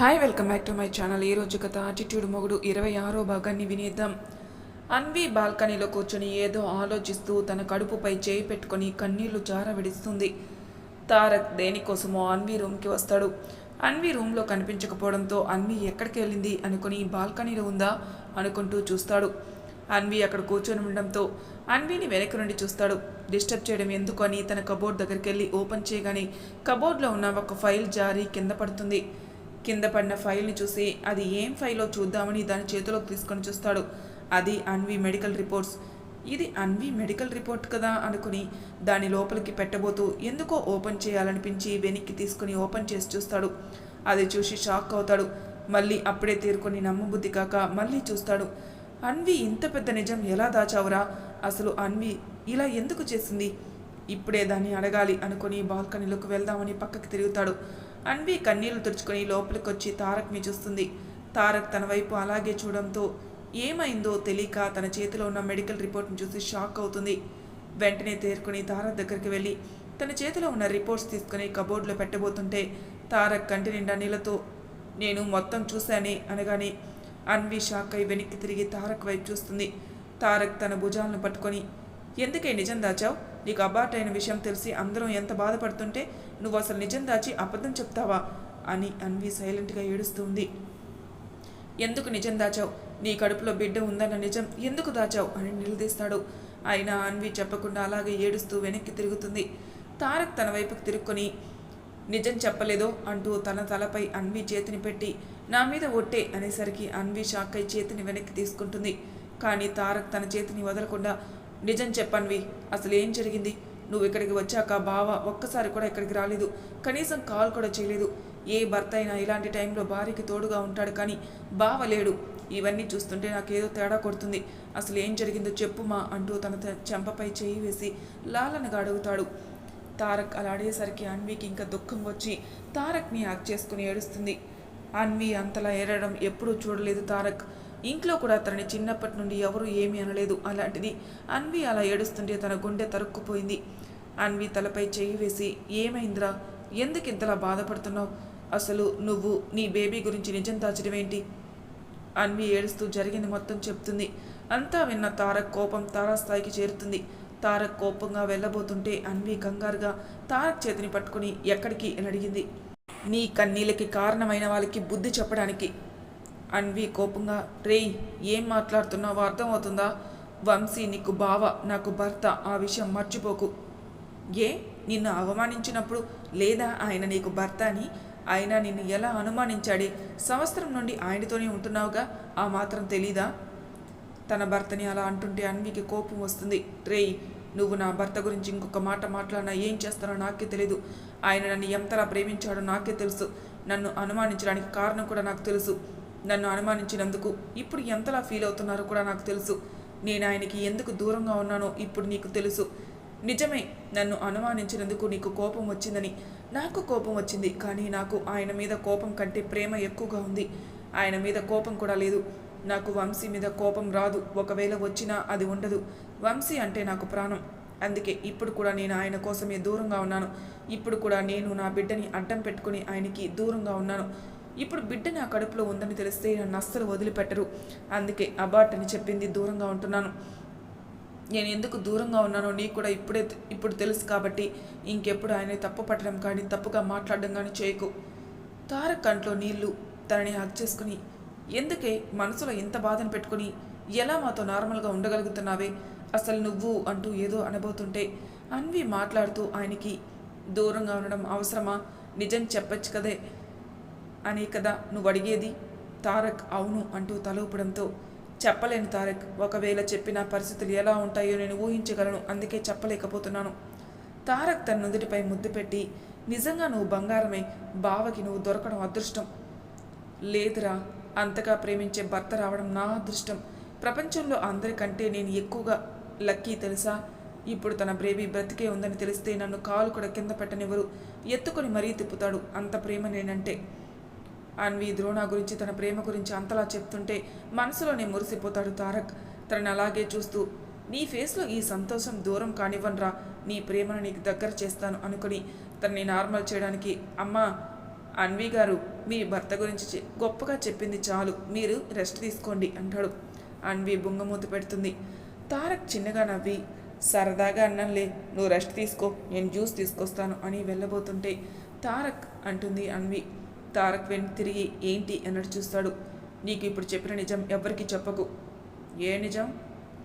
Hi welcome back to my channel ఈ రోజు కథ ఆటిట్యూడ్ మొగుడు ఇరవై ఆరో భాగాన్ని వినేద్దాం. అన్వి బాల్కనీలో కూర్చొని ఏదో ఆలోచిస్తూ తన కడుపుపై చేయి పెట్టుకొని కన్నీళ్ళు జారవిడిస్తుంది. తారక్ దేనికోసమో అన్వి రూమ్కి వస్తాడు. అన్వి రూమ్లో కనిపించకపోవడంతో అన్వి ఎక్కడికి వెళ్ళింది అనుకుని బాల్కనీలో ఉందా అనుకుంటూ చూస్తాడు. అన్వి అక్కడ కూర్చొని ఉండడంతో అన్విని వెనక నుండి చూస్తాడు. డిస్టర్బ్ చేయడం ఎందుకు అని తన కబోర్డ్ దగ్గరికి వెళ్ళి ఓపెన్ చేయగానే కబోర్డ్లో ఉన్న ఒక ఫైల్ జారి కింద పడుతుంది. కింద పడిన ఫైల్ని చూసి అది ఏం ఫైలో చూద్దామని దాని చేతిలోకి తీసుకొని చూస్తాడు. అది అన్వి మెడికల్ రిపోర్ట్స్. ఇది అన్వి మెడికల్ రిపోర్ట్ కదా అనుకుని దాని లోపలికి పెట్టబోతూ ఎందుకో ఓపెన్ చేయాలనిపించి వెనక్కి తీసుకుని ఓపెన్ చేసి చూస్తాడు. అది చూసి షాక్ అవుతాడు. మళ్ళీ అప్పుడే తీరుకొని నమ్మబుద్ధి కాక మళ్ళీ చూస్తాడు. అన్వి ఇంత పెద్ద నిజం ఎలా దాచావురా? అసలు అన్వి ఇలా ఎందుకు చేసింది? ఇప్పుడే దాన్ని అడగాలి అనుకుని బాల్కనీలోకి వెళ్దామని పక్కకి తిరుగుతాడు. అన్వి కన్నీళ్ళు తుడుచుకొని లోపలికి వచ్చి తారక్ని చూస్తుంది. తారక్ తన వైపు అలాగే చూడడంతో ఏమైందో తెలియక తన చేతిలో ఉన్న మెడికల్ రిపోర్ట్ని చూసి షాక్ అవుతుంది. వెంటనే తేరుకుని తారక్ దగ్గరికి వెళ్ళి తన చేతిలో ఉన్న రిపోర్ట్స్ తీసుకుని కబోర్డ్లో పెట్టబోతుంటే తారక్ కంటి నిండా నీళ్ళతో నేను మొత్తం చూశానే అనగానే అన్వి షాక్ అయి వెనక్కి తిరిగి తారక్ వైపు చూస్తుంది. తారక్ తన భుజాలను పట్టుకొని ఎందుకే నిజం దాచావు? నీకు అబార్ట్ అయిన విషయం తెలిసి అందరం ఎంత బాధపడుతుంటే నువ్వు అసలు నిజం దాచి అబద్ధం చెప్తావా? అని అన్వి సైలెంట్గా ఏడుస్తుంది ఎందుకు నిజం దాచావు? నీ కడుపులో బిడ్డ ఉందన్న నిజం ఎందుకు దాచావు? అని నిలదీస్తాడు. అయినా అన్వి చెప్పకుండా అలాగే ఏడుస్తూ వెనక్కి తిరుగుతుంది. తారక్ తన వైపుకి తిరుక్కొని నిజం చెప్పలేదో? అంటూ తన తలపై అన్వి చేతిని పెట్టి నా మీద ఒట్టే అనేసరికి అన్వి షాక్ అయి చేతిని వెనక్కి తీసుకుంటుంది. కానీ తారక్ తన చేతిని వదలకుండా నిజం చెప్పన్వి అసలు ఏం జరిగింది? నువ్వు ఇక్కడికి వచ్చాక బావ ఒక్కసారి కూడా ఇక్కడికి రాలేదు. కనీసం కాల్ కూడా చేయలేదు. ఏ భర్త అయినా ఇలాంటి టైంలో భార్యకి తోడుగా ఉంటాడు కానీ బావ లేడు. ఇవన్నీ చూస్తుంటే నాకేదో తేడా కొడుతుంది. అసలు ఏం జరిగిందో చెప్పుమా అంటూ తన త- చెంపపై చేయి వేసి లాలనగా అడుగుతాడు. తారక్ అలా అడిగేసరికి అన్వికి ఇంకా దుఃఖం వచ్చి తారక్ని యాక్ చేసుకుని ఏడుస్తుంది. అన్వి అంతలా ఏడడం ఎప్పుడూ చూడలేదు తారక్. ఇంట్లో కూడా తనని చిన్నప్పటి నుండి ఎవరూ ఏమీ అనలేదు. అలాంటిది అన్వి అలా ఏడుస్తుంటే తన గుండె తరుక్కుపోయింది. అన్వి తలపై చేయి వేసి ఏమైందిరా? ఎందుకు ఇంతలా బాధపడుతున్నావు? అసలు నువ్వు నీ బేబీ గురించి నిజం దాచడమేంటి ఏంటి? అన్వి ఏడుస్తూ జరిగింది మొత్తం చెప్తుంది. అంతా విన్న తారక్ కోపం తారాస్థాయికి చేరుతుంది. తారక్ కోపంగా వెళ్ళబోతుంటే అన్వి కంగారుగా తారక్ చేతిని పట్టుకుని ఎక్కడికి అని అడిగింది. నీ కన్నీళ్ళకి కారణమైన వాళ్ళకి బుద్ధి చెప్పడానికి అన్వి కోపంగా రేయ్ ఏం మాట్లాడుతున్నావో అర్థమవుతుందా? వంశీ నీకు బావ నాకు భర్త ఆ విషయం మర్చిపోకు. ఏ? నిన్ను అవమానించినప్పుడు లేదా ఆయన నీకు భర్త అని? ఆయన నిన్ను ఎలా అనుమానించాడే? సంవత్సరం నుండి ఆయనతోనే ఉంటున్నావుగా? ఆ మాత్రం తెలీదా? తన భర్తని అలా అంటుంటే అన్వికి కోపం వస్తుంది. రేయ్ నువ్వు నా భర్త గురించి ఇంకొక మాట మాట్లాడినా ఏం చేస్తానో నాకే తెలీదు. ఆయన నన్ను ఎంతలా ప్రేమించాడో నాకే తెలుసు. నన్ను అనుమానించడానికి కారణం కూడా నాకు తెలుసు. నన్ను అనుమానించినందుకు ఇప్పుడు ఎంతలా ఫీల్ అవుతున్నారో కూడా నాకు తెలుసు. నేను ఆయనకి ఎందుకు దూరంగా ఉన్నానో ఇప్పుడు నీకు తెలుసు. నిజమే నన్ను అనుమానించినందుకు నీకు కోపం వచ్చిందని. నాకు కోపం వచ్చింది కానీ నాకు ఆయన మీద కోపం కంటే ప్రేమ ఎక్కువగా ఉంది. ఆయన మీద కోపం కూడా లేదు. నాకు వంశీ మీద కోపం రాదు. ఒకవేళ వచ్చినా అది ఉండదు. వంశీ అంటే నాకు ప్రాణం. అందుకే ఇప్పుడు కూడా నేను ఆయన కోసమే దూరంగా ఉన్నాను. ఇప్పుడు కూడా నేను నా బిడ్డని అడ్డం పెట్టుకుని ఆయనకి దూరంగా ఉన్నాను. ఇప్పుడు బిడ్డ నా కడుపులో ఉందని తెలిస్తే నన్ను అస్సలు వదిలిపెట్టరు. అందుకే అబార్ట్ అని చెప్పింది దూరంగా ఉంటున్నాను. నేను ఎందుకు దూరంగా ఉన్నానో నీకు కూడా ఇప్పుడే ఇప్పుడు తెలుసు కాబట్టి ఇంకెప్పుడు ఆయన తప్పు పట్టడం కానీ తప్పుగా మాట్లాడడం కానీ చేయకు. తారక్ కంట్లో నీళ్ళు తనని హక్ చేసుకుని ఎందుకే మనసులో ఇంత బాధను పెట్టుకుని ఎలా మాతో నార్మల్గా ఉండగలుగుతున్నావే? అసలు నువ్వు అంటూ ఏదో అనబోతుంటే అన్వి మాట్లాడుతూ ఆయనకి దూరంగా ఉండడం అవసరమా? నిజం చెప్పచ్చు కదే. అని కదా నువ్వు అడిగేది? తారక్ అవును అంటూ తలూపడంతో చెప్పలేను తారక్ ఒకవేళ చెప్పిన పరిస్థితులు ఎలా ఉంటాయో నేను ఊహించగలను అందుకే చెప్పలేకపోతున్నాను. తారక్ తన నుదుటిపై ముద్దు పెట్టి నిజంగా నువ్వు బంగారమే బావకి నువ్వు దొరకడం అదృష్టం. లేదురా అంతగా ప్రేమించే భర్త రావడం నా అదృష్టం. ప్రపంచంలో అందరికంటే నేను ఎక్కువగా లక్కీ తెలుసా? ఇప్పుడు తన బ్రేబీ బ్రతికే ఉందని తెలిస్తే నన్ను కాలు కూడా కింద పెట్టనివ్వరు. ఎత్తుకొని మరీ తిప్పుతాడు అంత ప్రేమ నేనంటే. అన్వి ద్రోణ గురించి తన ప్రేమ గురించి అంతలా చెప్తుంటే మనసులోనే మురిసిపోతాడు తారక్. తనని అలాగే చూస్తూ నీ ఫేస్లో ఈ సంతోషం దూరం కానివ్వనరా. నీ ప్రేమను నీకు దగ్గర చేస్తాను అనుకుని తనని నార్మల్ చేయడానికి అమ్మా అన్వి గారు మీ భర్త గురించి చె- గొప్పగా చెప్పింది చాలు. మీరు రెస్ట్ తీసుకోండి అంటాడు. అన్వి బుంగమూత పెడుతుంది. తారక్ చిన్నగా నవ్వి సరదాగా అన్నంలే నువ్వు రెస్ట్ తీసుకో. నేను జ్యూస్ తీసుకొస్తాను అని వెళ్ళబోతుంటే తారక్ అంటుంది అన్వి. తారక్ వెన్ తిరిగి ఏంటి అన్నట్టు చూస్తాడు. నీకు ఇప్పుడు చెప్పిన నిజం ఎవ్వరికీ చెప్పకు. ఏ నిజం?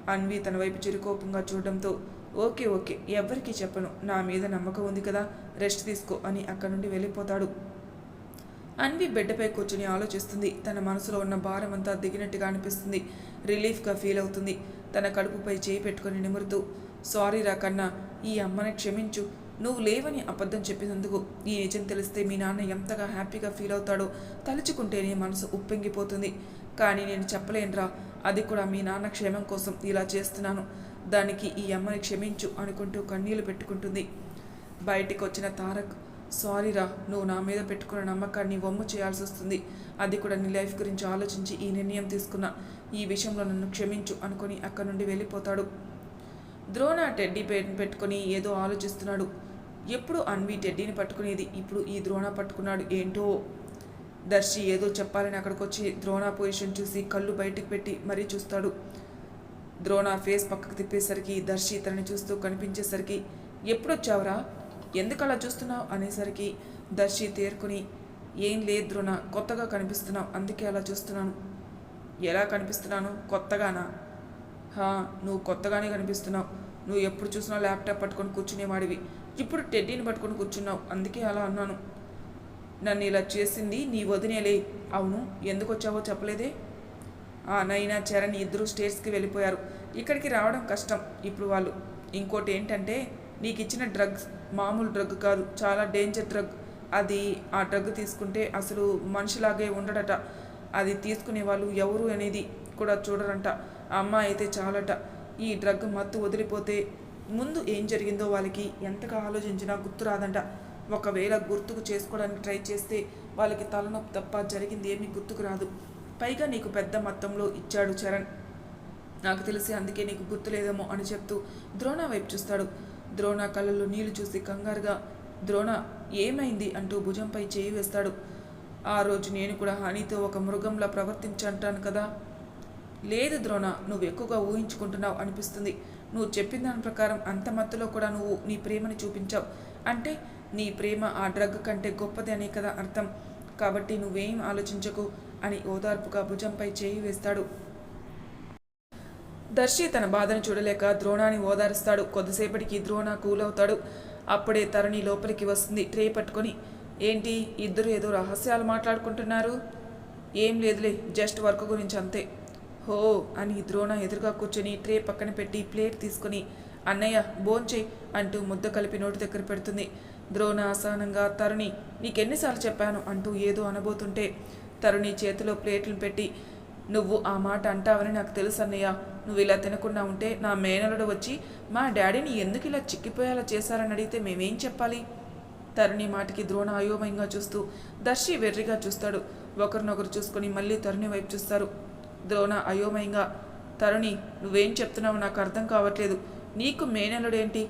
అన్వి తన వైపు చిరుకోపంగా చూడడంతో ఓకే ఓకే ఎవ్వరికి చెప్పను. నా మీద నమ్మకం ఉంది కదా రెస్ట్ తీసుకో అని అక్కడి నుండి వెళ్ళిపోతాడు. అన్వి బెడ్పై కూర్చుని ఆలోచిస్తుంది. తన మనసులో ఉన్న భారం అంతా దిగినట్టుగా అనిపిస్తుంది. రిలీఫ్గా ఫీల్ అవుతుంది. తన కడుపుపై చేయి పెట్టుకొని నిమురుతూ సారీ రా కన్నా ఈ అమ్మని క్షమించు. నువ్వు లేవని అబద్ధం చెప్పినందుకు ఈ నిజం తెలిస్తే మీ నాన్న ఎంతగా హ్యాపీగా ఫీల్ అవుతాడో తలుచుకుంటేనే మనసు ఉప్పొంగిపోతుంది. కానీ నేను చెప్పలేనురా అది కూడా మీ నాన్న క్షేమం కోసం ఇలా చేస్తున్నాను. దానికి ఈ అమ్మని క్షమించు అనుకుంటూ కన్నీళ్ళు పెట్టుకుంటుంది. బయటికి వచ్చిన తారక్ సారీరా నువ్వు నా మీద పెట్టుకున్న నమ్మకాన్ని వమ్ము చేయాల్సి వస్తుంది. అది కూడా నీ లైఫ్ గురించి ఆలోచించి ఈ నిర్ణయం తీసుకున్నా. ఈ విషయంలో నన్ను క్షమించు అనుకొని అక్కడి నుండి వెళ్ళిపోతాడు. ద్రోణ టెడ్డీ పెట్టుకొని ఏదో ఆలోచిస్తున్నాడు. ఎప్పుడు అన్వి టెడ్డీని పట్టుకునేది? ఇప్పుడు ఈ ద్రోణ పట్టుకున్నాడు ఏంటో? దర్శి ఏదో చెప్పాలని అక్కడికి వచ్చి ద్రోణ పొజిషన్ చూసి కళ్ళు బయటకు పెట్టి మరీ చూస్తాడు. ద్రోణ ఫేస్ పక్కకు తిప్పేసరికి దర్శి తనని చూస్తూ కనిపించేసరికి ఎప్పుడొచ్చావురా? ఎందుకు అలా చూస్తున్నావు? అనేసరికి దర్శి తేరుకుని ఏం లేదు ద్రోణ కొత్తగా కనిపిస్తున్నావు అందుకే అలా చూస్తున్నాను. ఎలా కనిపిస్తున్నాను? కొత్తగానా? హా నువ్వు కొత్తగానే కనిపిస్తున్నావు. నువ్వు ఎప్పుడు చూసినా ల్యాప్టాప్ పట్టుకొని కూర్చునేవాడివి. ఇప్పుడు టెడ్డీని పట్టుకొని కూర్చున్నావు. అందుకే అలా అన్నాను. నన్ను ఇలా చేసింది నీ వదినేలే. అవును ఎందుకు వచ్చావో చెప్పలేదే? ఆ నైనా చరణ్ ఇద్దరు స్టేట్స్కి వెళ్ళిపోయారు. ఇక్కడికి రావడం కష్టం. ఇప్పుడు వాళ్ళు. ఇంకోటి ఏంటంటే నీకు ఇచ్చిన డ్రగ్స్ మామూలు డ్రగ్ కాదు. చాలా డేంజర్ డ్రగ్. అది ఆ డ్రగ్ తీసుకుంటే అసలు మనిషిలాగే ఉండడట. అది తీసుకునే వాళ్ళు ఎవరు అనేది కూడా చూడరంట. ఆ అమ్మాయి అయితే చాలట. ఈ డ్రగ్ మత్తు వదిలిపోతే ముందు ఏం జరిగిందో వాళ్ళకి ఎంతగా ఆలోచించినా గుర్తు రాదంట. ఒకవేళ గుర్తుకు చేసుకోవడానికి ట్రై చేస్తే వాళ్ళకి తలనొప్పి తప్ప జరిగింది ఏమీ గుర్తుకు రాదు. పైగా నీకు పెద్ద మొత్తంలో ఇచ్చాడు చరణ్. నాకు తెలిసి అందుకే నీకు గుర్తులేదేమో అని చెప్తూ ద్రోణ వైపు చూస్తాడు. ద్రోణ కళ్ళల్లో నీళ్ళు చూసి కంగారుగా ద్రోణ ఏమైంది? అంటూ భుజంపై చేయి వేస్తాడు. ఆ రోజు నేను కూడా హనీతో ఒక మృగంలా ప్రవర్తించంటాను కదా. లేదు ద్రోణ నువ్వు ఎక్కువగా ఊహించుకుంటున్నావు అనిపిస్తుంది. నువ్వు చెప్పిన దాని ప్రకారం అంత మత్తులో కూడా నువ్వు నీ ప్రేమని చూపించావు. అంటే నీ ప్రేమ ఆ డ్రగ్ కంటే గొప్పది అనే కదా అర్థం. కాబట్టి నువ్వేం ఆలోచించకు అని ఓదార్పుగా భుజంపై చేయి వేస్తాడు. దర్శి తన బాధను చూడలేక ద్రోణాన్ని ఓదారుస్తాడు. కొద్దిసేపటికి ద్రోణ కూలవుతాడు. అప్పుడే తరుణి లోపలికి వస్తుంది ట్రే పట్టుకొని. ఏంటి? ఇద్దరు ఏదో రహస్యాలు మాట్లాడుకుంటున్నారు? ఏం లేదులే జస్ట్ వర్క్ గురించి అంతే. హో అని ద్రోణ ఎదురుగా కూర్చొని ట్రే పక్కన పెట్టి ప్లేట్ తీసుకొని అన్నయ్య బోంచే అంటూ ముద్ద కలిపి నోటి దగ్గర పెడుతుంది. ద్రోణ అసహనంగా తరుణి నీకెన్నిసార్లు చెప్పాను అంటూ ఏదో అనబోతుంటే తరుణి చేతిలో ప్లేట్లు పెట్టి నువ్వు ఆ మాట అంటావని నాకు తెలుసు అన్నయ్య. నువ్వు ఇలా తినకుండా ఉంటే నా మేనలుడు వచ్చి మా డాడీని ఎందుకు ఇలా చిక్కిపోయేలా చేశారని అడిగితే మేమేం చెప్పాలి? తరుణి మాటకి ద్రోణ అయోమయంగా చూస్తూ దర్శి వెర్రిగా చూస్తాడు. ఒకరినొకరు చూసుకొని మళ్ళీ తరుణి వైపు చూస్తారు. ద్రోణ అయోమయంగా తరుణి నువ్వేం చెప్తున్నావు నాకు అర్థం కావట్లేదు. నీకు మేనల్లుడేంటి?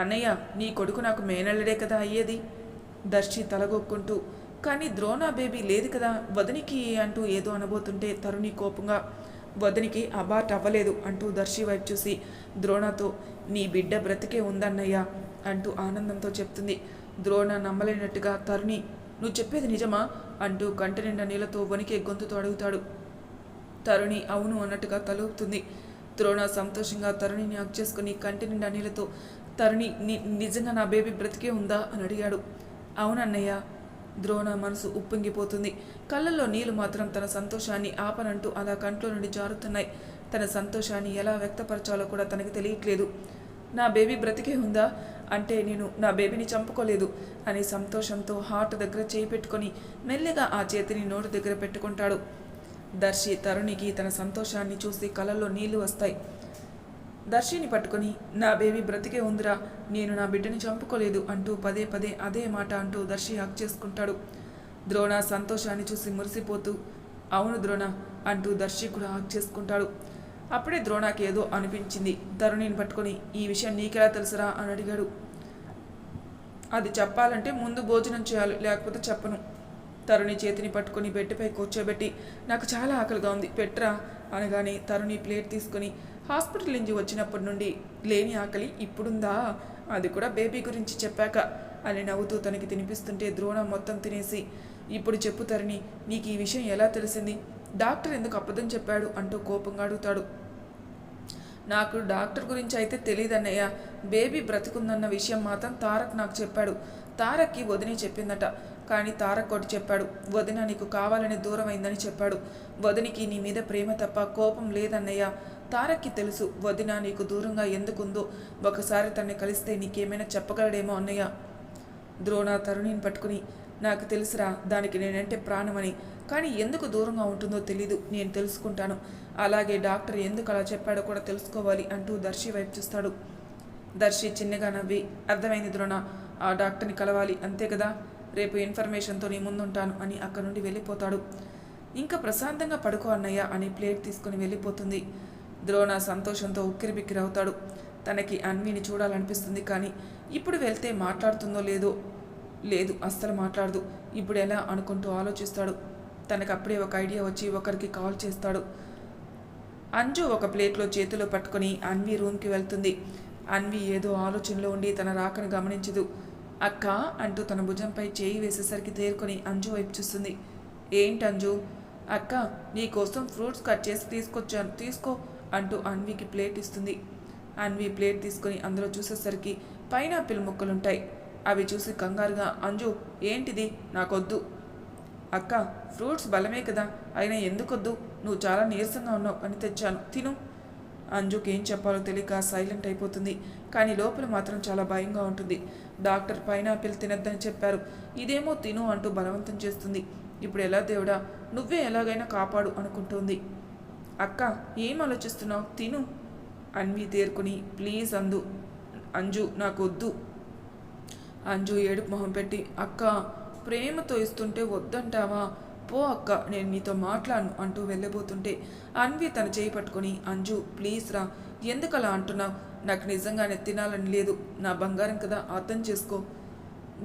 అన్నయ్య నీ కొడుకు నాకు మేనల్లుడే కదా అయ్యేది. దర్శి తలగొక్కుంటూ కానీ ద్రోణ బేబీ లేదు కదా వదినికి అంటూ ఏదో అనబోతుంటే తరుణి కోపంగా వదినికి అబాట్ అవ్వలేదు అంటూ దర్శి వైపు చూసి ద్రోణతో నీ బిడ్డ బ్రతికే ఉందన్నయ్య అంటూ ఆనందంతో చెప్తుంది. ద్రోణ నమ్మలేనట్టుగా తరుణి నువ్వు చెప్పేది నిజమా? అంటూ కంటి నిండా నీళ్ళతో వణికే గొంతుతో అడుగుతాడు. తరుణి అవును అన్నట్టుగా తలూపుతుంది. ద్రోణ సంతోషంగా తరుణిని హక్ చేసుకుని కంటి నిండా నీళ్ళతో తరుణి నిజంగా నా బేబీ బ్రతికే ఉందా? అని అడిగాడు. అవునన్నయ్య. ద్రోణ మనసు ఉప్పొంగిపోతుంది. కళ్ళల్లో నీళ్ళు మాత్రం తన సంతోషాన్ని ఆపనంటూ అలా కంట్లో నుండి జారుతున్నాయి. తన సంతోషాన్ని ఎలా వ్యక్తపరచాలో కూడా తనకి తెలియట్లేదు. నా బేబీ బ్రతికే ఉందా? అంటే నేను నా బేబీని చంపుకోలేదు అని సంతోషంతో హార్ట్ దగ్గర చేయి పెట్టుకొని మెల్లిగా ఆ చేతిని నోటి దగ్గర పెట్టుకుంటాడు. దర్శి తరుణికి తన సంతోషాన్ని చూసి కళ్ళల్లో నీళ్ళు వస్తాయి. దర్శిని పట్టుకొని నా బేబీ బ్రతికే ఉందిరా నేను నా బిడ్డని చంపుకోలేదు అంటూ పదే పదే అదే మాట అంటూ దర్శి హక్ చేసుకుంటాడు. ద్రోణ సంతోషాన్ని చూసి మురిసిపోతూ అవును ద్రోణ అంటూ దర్శి కూడా హక్ చేసుకుంటాడు. అప్పుడే ద్రోణకి ఏదో అనిపించింది. తరుణిని పట్టుకొని ఈ విషయం నీకెలా తెలుసురా అని అడిగాడు. అది చెప్పాలంటే ముందు భోజనం చేయాలి లేకపోతే చెప్పను. తరుణి చేతిని పట్టుకొని బెడ్పై కూర్చోబెట్టి నాకు చాలా ఆకలిగా ఉంది పెట్రా అనగానే తరుణి ప్లేట్ తీసుకొని హాస్పిటల్ నుంచి వచ్చినప్పటి నుండి లేని ఆకలి ఇప్పుడుందా? అది కూడా బేబీ గురించి చెప్పాక అని నవ్వుతూ తనకి తినిపిస్తుంటే ద్రోణ మొత్తం తినేసి ఇప్పుడు చెప్పు తరుణి నీకు ఈ విషయం ఎలా తెలిసింది? డాక్టర్ ఎందుకు అబద్ధం చెప్పాడు? అంటూ కోపంగా అడుగుతాడు. నాకు డాక్టర్ గురించి అయితే తెలియదన్నయ్య బేబీ బ్రతికుందన్న విషయం మాత్రం తారక్ నాకు చెప్పాడు. తారక్కి వదిని చెప్పిందట. కానీ తారక్ ఒకటి చెప్పాడు వదిన నీకు కావాలని దూరమైందని చెప్పాడు. వదినికి నీ మీద ప్రేమ తప్ప కోపం లేదన్నయ్య. తారక్కి తెలుసు వదిన నీకు దూరంగా ఎందుకుందో. ఒకసారి తన్ని కలిస్తే నీకేమైనా చెప్పగలడేమో అన్నయ్య. ద్రోణ తరుణిని పట్టుకుని నాకు తెలుసురా దానికి నేనంటే ప్రాణమని. కానీ ఎందుకు దూరంగా ఉంటుందో తెలీదు నేను తెలుసుకుంటాను. అలాగే డాక్టర్ ఎందుకు అలా చెప్పాడో కూడా తెలుసుకోవాలి అంటూ దర్శి వైపు చూస్తాడు. దర్శి చిన్నగా నవ్వి అర్థమైంది ద్రోణ ఆ డాక్టర్ని కలవాలి అంతే కదా? రేపు ఇన్ఫర్మేషన్తో నీ ముందుంటాను అని అక్కడి నుండి వెళ్ళిపోతాడు. ఇంకా ప్రశాంతంగా పడుకో అన్నయ్య అని ప్లేట్ తీసుకుని వెళ్ళిపోతుంది. ద్రోణ సంతోషంతో ఉక్కిరిబిక్కిరి అవుతాడు తనకి అన్విని చూడాలనిపిస్తుంది కానీ ఇప్పుడు వెళ్తే మాట్లాడుతుందో లేదో లేదు అస్సలు మాట్లాడదు. ఇప్పుడు ఎలా అనుకుంటూ ఆలోచిస్తాడు. తనకు అప్పుడే ఒక ఐడియా వచ్చి ఒకరికి కాల్ చేస్తాడు. అంజు ఒక ప్లేట్లో చేతిలో పట్టుకొని అన్వి రూమ్కి వెళ్తుంది. అన్వి ఏదో ఆలోచనలో ఉండి తన రాకను గమనించదు. అక్క అంటూ తన భుజంపై చేయి వేసేసరికి తేరుకొని అంజు వైపు చూస్తుంది. ఏంటి అంజు? అక్క నీకోసం ఫ్రూట్స్ కట్ చేసి తీసుకొచ్చాను. తీసుకో అంటూ అన్వికి ప్లేట్ ఇస్తుంది. అన్వి ప్లేట్ తీసుకొని అందులో చూసేసరికి పైనాపిల్ ముక్కలుంటాయి. అవి చూసి కంగారుగా అంజు ఏంటిది? నాకొద్దు. అక్క ఫ్రూట్స్ బలమే కదా అయినా ఎందుకొద్దు? నువ్వు చాలా నీరసంగా ఉన్నావు అని తెచ్చాను. తిను. అంజుకి ఏం చెప్పాలో తెలియక సైలెంట్ అయిపోతుంది. కానీ లోపల మాత్రం చాలా భయంగా ఉంటుంది. డాక్టర్ పైనాపిల్ తినద్దని చెప్పారు. ఇదేమో తిను అంటూ బలవంతం చేస్తుంది. ఇప్పుడు ఎలా దేవుడా? నువ్వే ఎలాగైనా కాపాడు అనుకుంటుంది. అక్క ఏం ఆలోచిస్తున్నావు? తిను. అన్వి తేరుకుని ప్లీజ్ అందు. అంజు నాకు వద్దు అంజు ఏడుపు మొహం పెట్టి అక్క ప్రేమతో ఇస్తుంటే వద్దంటావా? పో అక్క నేను నీతో మాట్లాడను అంటూ వెళ్ళబోతుంటే అన్వి తన చేయి పట్టుకొని అంజు ప్లీజ్ రా ఎందుకు అలా అంటున్నావు? నాకు నిజంగానే తినాలని లేదు. నా బంగారం కదా అర్థం చేసుకో.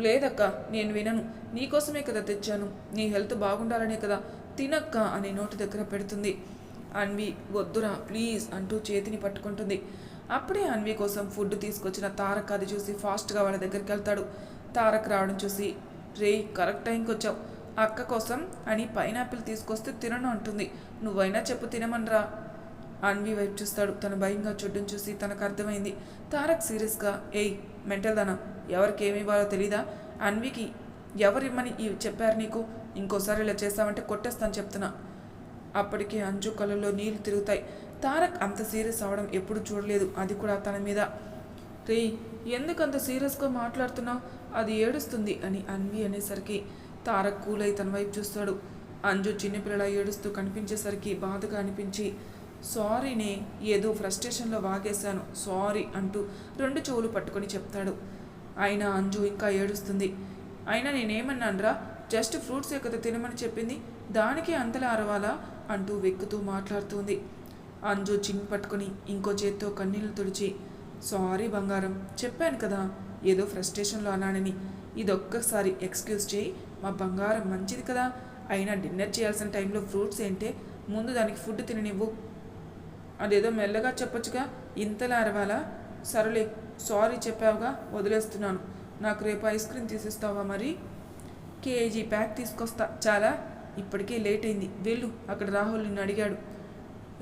లేదక్క నేను వినను. నీకోసమే కదా తెచ్చాను. నీ హెల్త్ బాగుండాలనే కదా తినక్క అని నోటి దగ్గర పెడుతుంది. అన్వి వద్దురా ప్లీజ్ అంటూ చేతిని పట్టుకుంటుంది. అప్పుడే అన్వి కోసం ఫుడ్ తీసుకొచ్చిన తారక్ అది చూసి ఫాస్ట్గా వాళ్ళ దగ్గరికి వెళ్తాడు. తారక్ రావడం చూసి రే కరెక్ట్ టైంకి వచ్చావు అక్క కోసం అని పైనాపిల్ తీసుకొస్తే తినను అంటుంది. నువ్వైనా చెప్పు తినమనరా? అన్వి వైపు చూస్తాడు. తన భయంగా చూడ్డం చూసి తనకు అర్థమైంది. తారక్ సీరియస్గా ఏయ్ మెంటల్ దానా? ఎవరికి ఏమి ఇవ్వాలో తెలీదా? అన్వికి ఎవరిమ్మని ఇవి చెప్పారు నీకు? ఇంకోసారి ఇలా చేస్తామంటే కొట్టేస్తాను చెప్తున్నా. అప్పటికే అంజు కళ్ళల్లో నీళ్ళు తిరుగుతాయి. తారక్ అంత సీరియస్ అవడం ఎప్పుడు చూడలేదు. అది కూడా తన మీద. రే ఎందుకంత సీరియస్గా మాట్లాడుతున్నావు? అది ఏడుస్తుంది అని అన్వి అనేసరికి తారక్ కూలై తన వైపు చూస్తాడు. అంజు చిన్నపిల్లల ఏడుస్తూ కనిపించేసరికి బాధగా అనిపించి సారీనే ఏదో ఫ్రస్ట్రేషన్లో వాగేశాను. సారీ అంటూ రెండు చెవులు పట్టుకొని చెప్తాడు. అయినా అంజు ఇంకా ఏడుస్తుంది. అయినా నేనేమన్నానరా? జస్ట్ ఫ్రూట్స్ ఎక్కద తినమని చెప్పింది. దానికి అంతలా అరవాలా? అంటూ వెక్కుతూ మాట్లాడుతుంది. అంజు చింగ్ పట్టుకొని ఇంకో చేత్తో కన్నీళ్ళు తుడిచి సారీ బంగారం చెప్పాను కదా ఏదో ఫ్రస్ట్రేషన్లో అన్నానని. ఇదొక్కసారి ఎక్స్క్యూజ్ చేయి. మా బంగారం మంచిది కదా? అయినా డిన్నర్ చేయాల్సిన టైంలో ఫ్రూట్స్ ఏంటే? ముందు దానికి ఫుడ్ తిననివ్వు. అదేదో మెల్లగా చెప్పొచ్చుగా? ఇంతలా అరవాలా? సరేలే సారీ చెప్పావుగా వదిలేస్తున్నాను. నాకు రేపు ఐస్ క్రీమ్ తీసిస్తావా మరి? కేజీ ప్యాక్ తీసుకొస్తా. చాలా? ఇప్పటికే లేట్ అయింది. వెళ్ళు అక్కడ రాహుల్ నిన్ను అడిగాడు.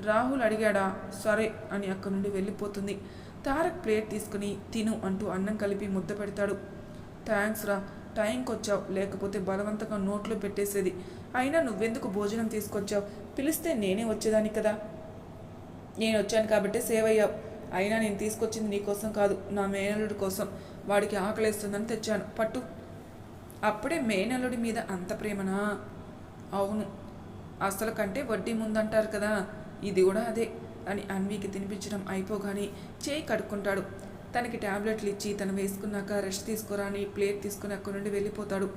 రాహుల్ అడిగాడా? సరే అని అక్కడి నుండి వెళ్ళిపోతుంది. తారక్ ప్లేట్ తీసుకుని తిను అంటూ అన్నం కలిపి ముద్ద పెడతాడు. థ్యాంక్స్ రా. టైంకి వచ్చావు లేకపోతే బలవంతంగా నోట్లో పెట్టేసేది. అయినా నువ్వెందుకు భోజనం తీసుకొచ్చావు? పిలిస్తే నేనే వచ్చేదాన్ని కదా. నేను వచ్చాను కాబట్టి సేవ్ అయ్యావు అయినా నేను తీసుకొచ్చింది నీకోసం కాదు నా మేనల్లుడి కోసం. వాడికి ఆకలిస్తుందని తెచ్చాను. పట్టు. అప్పుడే మేనల్లుడి మీద అంత ప్రేమనా? అవును. అసలు కంటే వడ్డీ ముందంటారు కదా. ఇది కూడా అదే అని అన్వికి తినిపించడం అయిపోగానే చేయి కడుక్కుంటాడు. తనకి ట్యాబ్లెట్లు ఇచ్చి తను వేసుకున్నాక రెస్ట్ తీసుకురా అని ప్లేట్ తీసుకుని అక్కడి నుండి వెళ్ళిపోతాడు.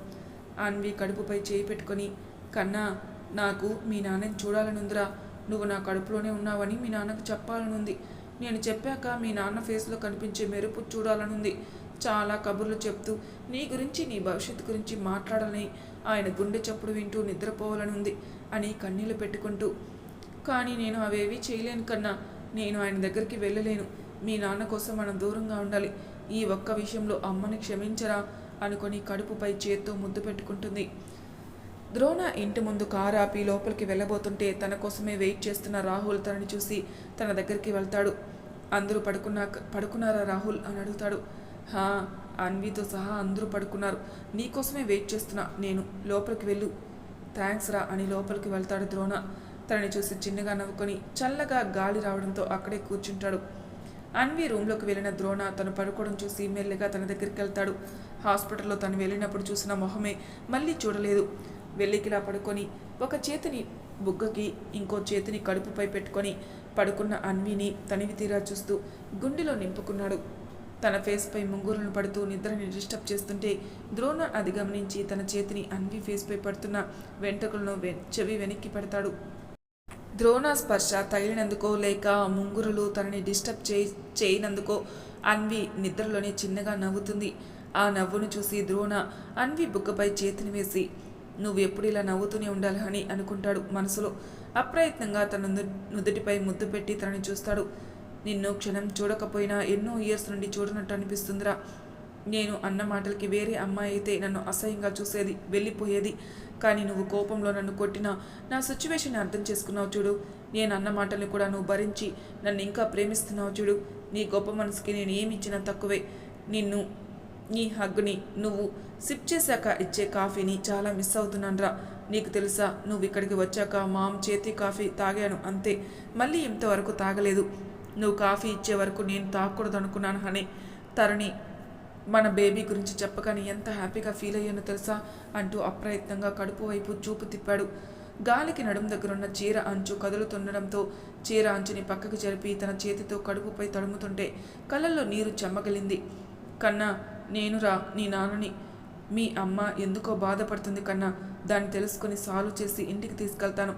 అన్వి కడుపుపై చేయి పెట్టుకొని కన్నా నాకు మీ నాన్నని చూడాలనుందిరా. నువ్వు నా కడుపులోనే ఉన్నావని మీ నాన్నకు చెప్పాలనుంది. నేను చెప్పాక మీ నాన్న ఫేస్లో కనిపించే మెరుపు చూడాలనుంది. చాలా కబుర్లు చెప్తూ నీ గురించి నీ భవిష్యత్తు గురించి మాట్లాడాలని ఆయన గుండె చప్పుడు వింటూ నిద్రపోవాలని ఉంది అని కన్నీళ్ళు పెట్టుకుంటూ. కానీ నేను అవేవి చేయలేను కన్నా. నేను ఆయన దగ్గరికి వెళ్ళలేను. మీ నాన్న కోసం మనం దూరంగా ఉండాలి. ఈ ఒక్క విషయంలో అమ్మని క్షమించరా అనుకొని కడుపుపై చేత్తో ముద్దు పెట్టుకుంటుంది. ద్రోణ ఇంటి ముందు కారు ఆపి లోపలికి వెళ్ళబోతుంటే తన కోసమే వెయిట్ చేస్తున్న రాహుల్ తనని చూసి తన దగ్గరికి వెళ్తాడు. అందరూ పడుకున్నా పడుకున్నారా రాహుల్ అని అడుగుతాడు. హా అన్వితో సహా అందరూ పడుకున్నారు. నీకోసమే వెయిట్ చేస్తున్నా నేను లోపలికి వెళ్ళు. థ్యాంక్స్ రా అని లోపలికి వెళ్తాడు ద్రోణ. తనని చూసి చిన్నగా నవ్వుకొని చల్లగా గాలి రావడంతో అక్కడే కూర్చుంటాడు. అన్వి రూమ్లోకి వెళ్ళిన ద్రోణ తను పడుకోవడం చూసి మెల్లగా తన దగ్గరికి వెళ్తాడు. హాస్పిటల్లో తను వెళ్ళినప్పుడు చూసిన మొహమే మళ్ళీ చూడలేదు. వెళ్ళికిలా పడుకొని ఒక చేతిని బుగ్గకి ఇంకో చేతిని కడుపుపై పెట్టుకొని పడుకున్న అన్విని తనివి తీరా చూస్తూ గుండెలో నింపుకున్నాడు. తన ఫేస్పై ముంగురులను పడుతూ నిద్రని డిస్టర్బ్ చేస్తుంటే ద్రోణ అది గమనించి తన చేతిని అన్వి ఫేస్పై పడుతున్న వెంట్రుకలను చెవి వెనక్కి పెడతాడు. ద్రోణ స్పర్శ తగిలినందుకో లేక ముంగురులు తనని డిస్టర్బ్ చే చేయనందుకో అన్వి నిద్రలోనే చిన్నగా నవ్వుతుంది. ఆ నవ్వును చూసి ద్రోణ అన్వి బుగ్గపై చేతిని వేసి నువ్వు ఎప్పుడు ఇలా నవ్వుతూనే ఉండాలి అని అనుకుంటాడు మనసులో. అప్రయత్నంగా తన నుదుటిపై ముద్దు పెట్టి తనని చూస్తాడు. నిన్ను క్షణం చూడకపోయినా ఎన్నో ఇయర్స్ నుండి చూడనట్టు అనిపిస్తుందిరా. నేను అన్న మాటలకి వేరే అమ్మాయి అయితే నన్ను అసహ్యంగా చూసేది వెళ్ళిపోయేది. కానీ నువ్వు కోపంలో నన్ను కొట్టినా నా సిచ్యువేషన్ అర్థం చేసుకున్నావు చూడు. నేను అన్న మాటల్ని కూడా నువ్వు భరించి నన్ను ఇంకా ప్రేమిస్తున్నావు చూడు. నీ గొప్ప మనసుకి నేను ఏమిచ్చినా తక్కువే. నిన్ను నీ హగ్గుని నువ్వు సిప్ చేశాక ఇచ్చే కాఫీని చాలా మిస్ అవుతున్నానురా నీకు తెలుసా నువ్వు ఇక్కడికి వచ్చాక మామ్ చేతి కాఫీ తాగాను అంతే. మళ్ళీ ఇంతవరకు తాగలేదు. నువ్వు కాఫీ ఇచ్చే వరకు నేను తాగకూడదు అనుకున్నాను హనీ. తరుణి మన బేబీ గురించి చెప్పగానే ఎంత హ్యాపీగా ఫీల్ అయ్యానో తెలుసా? అంటూ అప్రయత్నంగా కడుపు వైపు చూపు తిప్పాడు. గాలికి నడుము దగ్గరున్న చీర అంచు కదులుతుండడంతో చీర అంచుని పక్కకు జరిపి తన చేతితో కడుపుపై తడుముతుంటే కళ్ళల్లో నీరు చెమ్మగలింది. కన్నా నేనురా నీ నాన్నని. మీ అమ్మ ఎందుకో బాధపడుతుంది కన్నా దాన్ని తెలుసుకుని సాల్వ్ చేసి ఇంటికి తీసుకెళ్తాను.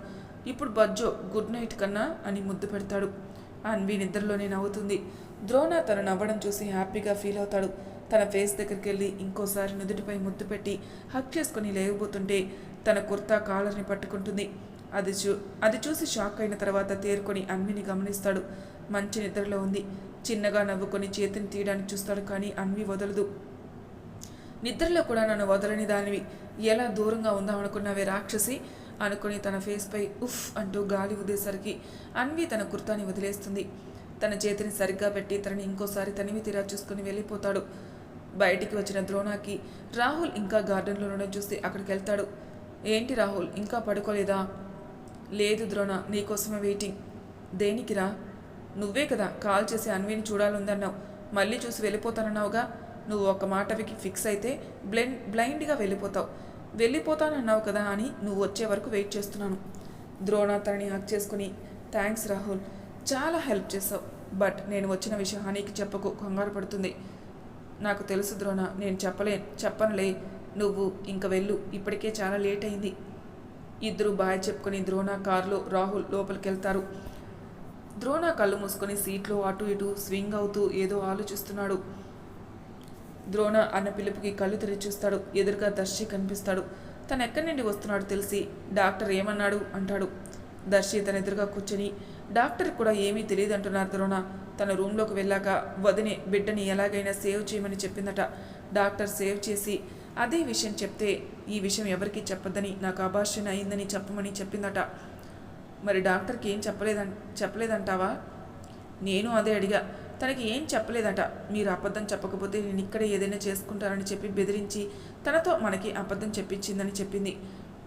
ఇప్పుడు బజ్జో గుడ్ నైట్ కన్నా అని ముద్దు పెడతాడు. అన్వి నిద్రలోనే నవ్వుతుంది. ద్రోణ తను నవ్వడం చూసి హ్యాపీగా ఫీల్ అవుతాడు. తన ఫేస్ దగ్గరికి వెళ్ళి ఇంకోసారి నుదుటిపై ముద్దు పెట్టి హక్ చేసుకుని లేవబోతుంటే తన కుర్తా కాలర్ని పట్టుకుంటుంది. అది చూ అది చూసి షాక్ అయిన తర్వాత తేరుకొని అన్విని గమనిస్తాడు. మంచి నిద్రలో ఉంది. చిన్నగా నవ్వుకొని చేతిని తీయడానికి చూస్తాడు కానీ అన్వి వదలదు. నిద్రలో కూడా నన్ను వదలని దానివి. ఎలా దూరంగా ఉందామనుకున్నావే రాక్షసి? అనుకుని తన ఫేస్పై ఉఫ్ అంటూ గాలి ఉదేసరికి అన్వి తన కుర్తాని వదిలేస్తుంది. తన చేతిని సరిగ్గా పెట్టి తనని ఇంకోసారి తనివి తీరా చూసుకుని వెళ్ళిపోతాడు. బయటికి వచ్చిన ద్రోణాకి రాహుల్ ఇంకా గార్డెన్లో ఉండడం చూసి అక్కడికి వెళ్తాడు ఏంటి రాహుల్ ఇంకా పడుకోలేదా? లేదు ద్రోణ నీకోసమే వెయిటింగ్. దేనికిరా నువ్వే కదా కాల్ చేసి అన్వీని చూడాలందన్నావు మళ్ళీ చూసి వెళ్ళిపోతానన్నావుగా? నువ్వు ఒక మాటవికి ఫిక్స్ అయితే బ్లెండ్ బ్లైండ్గా వెళ్ళిపోతావు. వెళ్ళిపోతానన్నావు కదా అని నువ్వు వచ్చే వరకు వెయిట్ చేస్తున్నాను. ద్రోణ తనని హక్ చేసుకుని థ్యాంక్స్ రాహుల్ చాలా హెల్ప్ చేసావు. బట్ నేను వచ్చిన విషయం హనీకి చెప్పకు కంగారు పడుతుంది. నాకు తెలుసు ద్రోణ నేను చెప్పలే చెప్పనులే. నువ్వు ఇంక వెళ్ళు ఇప్పటికే చాలా లేట్ అయింది. ఇద్దరు బాయ్ చెప్పుకొని ద్రోణ కారులో రాహుల్ లోపలికి వెళ్తారు ద్రోణ కళ్ళు మూసుకొని సీట్లో అటు ఇటు స్వింగ్ అవుతూ ఏదో ఆలోచిస్తున్నాడు. ద్రోణ అన్న పిలుపుకి కళ్ళు తెరిచి చూస్తాడు. ఎదురుగా దర్శి కనిపిస్తాడు. తను ఎక్కడి నుండి వస్తున్నాడు తెలిసి డాక్టర్ ఏమన్నాడు అంటాడు. దర్శి తన ఎదురుగా కూర్చొని డాక్టర్ కూడా ఏమీ తెలియదు అంటున్నారు ద్రోణ తన రూమ్లోకి వెళ్ళాక వదిని బిడ్డని ఎలాగైనా సేవ్ చేయమని చెప్పిందట. డాక్టర్ సేవ్ చేసి అదే విషయం చెప్తే ఈ విషయం ఎవరికీ చెప్పొద్దని నాకు అభాషణ అయిందని చెప్పమని చెప్పిందట. మరి డాక్టర్కి ఏం చెప్పలేదం చెప్పలేదంటావా? నేను అదే అడిగా. తనకి ఏం చెప్పలేదట. మీరు అబద్ధం చెప్పకపోతే నేను ఇక్కడే ఏదైనా చేసుకుంటానని చెప్పి బెదిరించి తనతో మనకి అబద్ధం చెప్పించిందని చెప్పింది.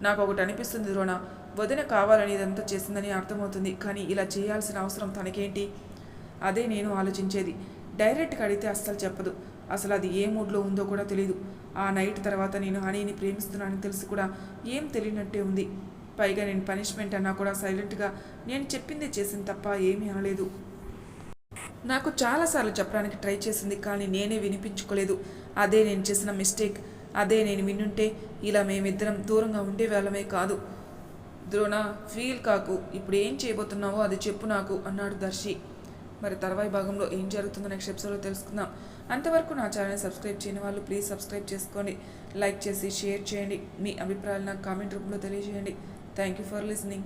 నాకు ఒకటి అనిపిస్తుంది ద్రోణ వదిన కావాలని ఇదంతా చేసిందని అర్థమవుతుంది కానీ ఇలా చేయాల్సిన అవసరం తనకేంటి? అదే నేను ఆలోచించేది. డైరెక్ట్గా అడిగితే అస్సలు చెప్పదు. అసలు అది ఏ మూడ్లో ఉందో కూడా తెలియదు ఆ నైట్ తర్వాత నేను హనీని ప్రేమిస్తున్నానని తెలిసి కూడా ఏం తెలియనట్టే ఉంది. పైగా నేను పనిష్మెంట్ అన్నా కూడా సైలెంట్గా నేను చెప్పింది చేసింది తప్ప ఏమీ అనలేదు. నాకు చాలాసార్లు చెప్పడానికి ట్రై చేసింది కానీ నేనే వినిపించుకోలేదు. అదే నేను చేసిన మిస్టేక్. అదే నేను వినుంటే ఇలా మేమిద్దరం దూరంగా ఉండేవాళ్ళమే కాదు. ద్రోణ ఫీల్ కాకు. ఇప్పుడు ఏం చేయబోతున్నావో అది చెప్పు నాకు అన్నాడు దర్శి. మరి తర్వాయి భాగంలో ఏం జరుగుతుందో నెక్స్ట్ ఎపిసోడ్లో తెలుసుకుందాం. అంతవరకు నా ఛానల్ సబ్స్క్రైబ్ చేయని వాళ్ళు ప్లీజ్ సబ్స్క్రైబ్ చేసుకోండి. లైక్ చేసి షేర్ చేయండి. మీ అభిప్రాయాలు నాకు కామెంట్ రూపంలో తెలియజేయండి. Thank you for listening.